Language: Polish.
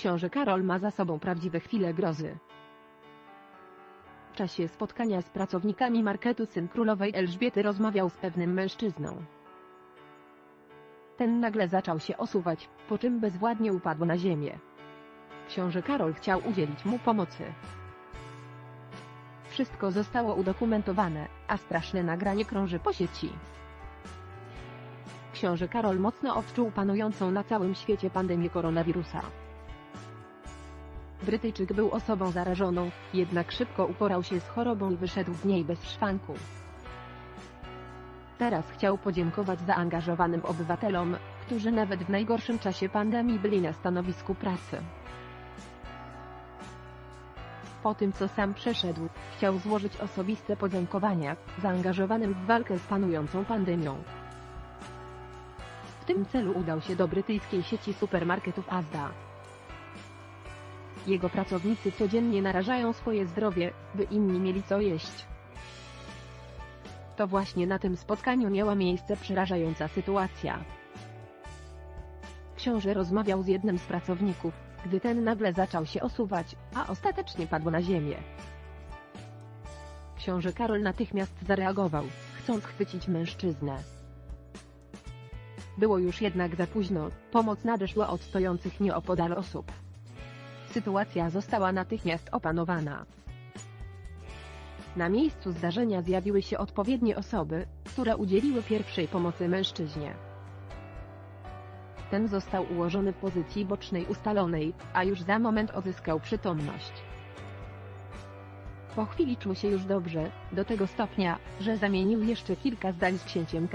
Książę Karol ma za sobą prawdziwe chwile grozy. W czasie spotkania z pracownikami marketu syn królowej Elżbiety rozmawiał z pewnym mężczyzną. Ten nagle zaczął się osuwać, po czym bezwładnie upadł na ziemię. Książę Karol chciał udzielić mu pomocy. Wszystko zostało udokumentowane, a straszne nagranie krąży po sieci. Książę Karol mocno odczuł panującą na całym świecie pandemię koronawirusa. Brytyjczyk był osobą zarażoną, jednak szybko uporał się z chorobą i wyszedł z niej bez szwanku. Teraz chciał podziękować zaangażowanym obywatelom, którzy nawet w najgorszym czasie pandemii byli na stanowisku pracy. Po tym co sam przeszedł, chciał złożyć osobiste podziękowania zaangażowanym w walkę z panującą pandemią. W tym celu udał się do brytyjskiej sieci supermarketów Asda. Jego pracownicy codziennie narażają swoje zdrowie, by inni mieli co jeść. To właśnie na tym spotkaniu miała miejsce przerażająca sytuacja. Książę rozmawiał z jednym z pracowników, gdy ten nagle zaczął się osuwać, a ostatecznie padł na ziemię. Książę Karol natychmiast zareagował, chcąc chwycić mężczyznę. Było już jednak za późno, pomoc nadeszła od stojących nieopodal osób. Sytuacja została natychmiast opanowana. Na miejscu zdarzenia zjawiły się odpowiednie osoby, które udzieliły pierwszej pomocy mężczyźnie. Ten został ułożony w pozycji bocznej ustalonej, a już za moment odzyskał przytomność. Po chwili czuł się już dobrze, do tego stopnia, że zamienił jeszcze kilka zdań z księciem.